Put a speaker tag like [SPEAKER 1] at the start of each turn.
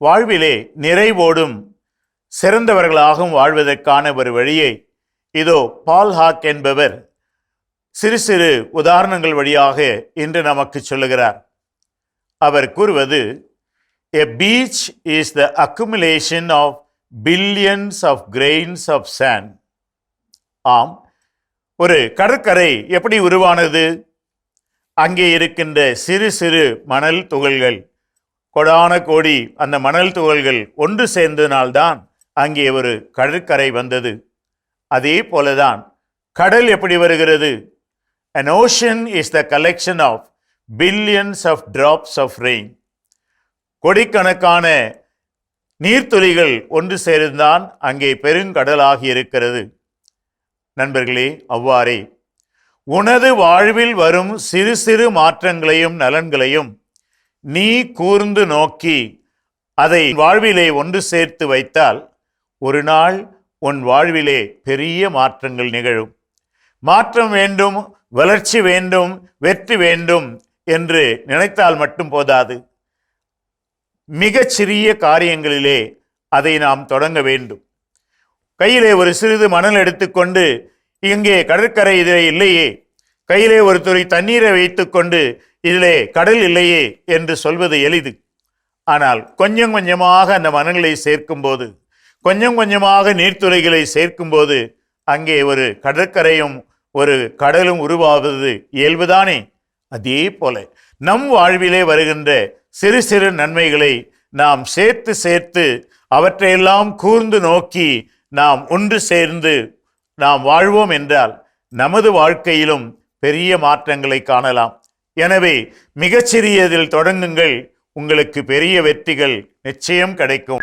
[SPEAKER 1] வாழ்விலே நிறைவோடும் சிறந்தவர்களாகவும் வாழ்வதற்கான ஒரு வழியை இதோ பால் ஹாக் என்பவர் சிறு சிறு உதாரணங்கள் வழியாக இன்று நமக்கு சொல்லுகிறார். அவர் கூறுவது a beach is the accumulation of billions of grains of sand ஆம். ஒரு கடற்கரை எப்படி உருவானது? அங்கே இருக்கின்ற சிறு சிறு மணல் துகள்கள் கொடான கோடி அந்த மணல் துகள்கள் ஒன்று சேர்ந்ததினால்தான் அங்கே ஒரு கடற்கரை வந்தது. அதே போலதான் கடல் எப்படி வருகிறது? An ocean is the collection of billions of drops of rain. கொடிக்கணக்கான நீர்த்துளிகள் ஒன்று சேர்ந்தான் அங்கே பெருங்கடலாகி இருக்கிறது. நண்பர்களே அவ்வாறே. உனது வாழ்வில் வரும் சிறு சிறு மாற்றங்களையும் நலன்களையும் நீ கூர்ந்து நோக்கி அதை வாழ்விலே ஒன்று சேர்த்து வைத்தால் ஒரு நாள் உன் வாழ்விலே பெரிய மாற்றங்கள் நிகழும். மாற்றம் வேண்டும் வளர்ச்சி வேண்டும் வெற்றி வேண்டும் என்று நினைத்தால் மட்டும் போதாது. மிகச்சிறிய காரியங்களிலே அதை நாம் தொடங்க வேண்டும். கையிலே ஒரு சிறிது மணல் எடுத்துக்கொண்டு இங்கே கடற்கரை இதில் இல்லையே கையிலே ஒரு துறை தண்ணீரை வைத்துக்கொண்டு இதிலே கடல் இல்லையே என்று சொல்வது எளிது. ஆனால் கொஞ்சம் கொஞ்சமாக அந்த மணல்களை சேர்க்கும்போது கொஞ்சம் கொஞ்சமாக நீர்த்துறைகளை சேர்க்கும்போது அங்கே ஒரு கடற்கரையும் ஒரு கடலும் உருவாவது இயல்புதானே? அதே போல நம் வாழ்விலே வருகின்ற சிறு சிறு நன்மைகளை நாம் சேர்த்து சேர்த்து அவற்றையெல்லாம் கூர்ந்து நோக்கி நாம் ஒன்று சேர்ந்து நாம் வாழ்வோம் என்றால் நமது வாழ்க்கையிலும் பெரிய மாற்றங்களை காணலாம். எனவே மிகச்சிறியதில் தொடங்குங்கள். உங்களுக்கு பெரிய வெற்றிகள் நிச்சயம் கிடைக்கும்.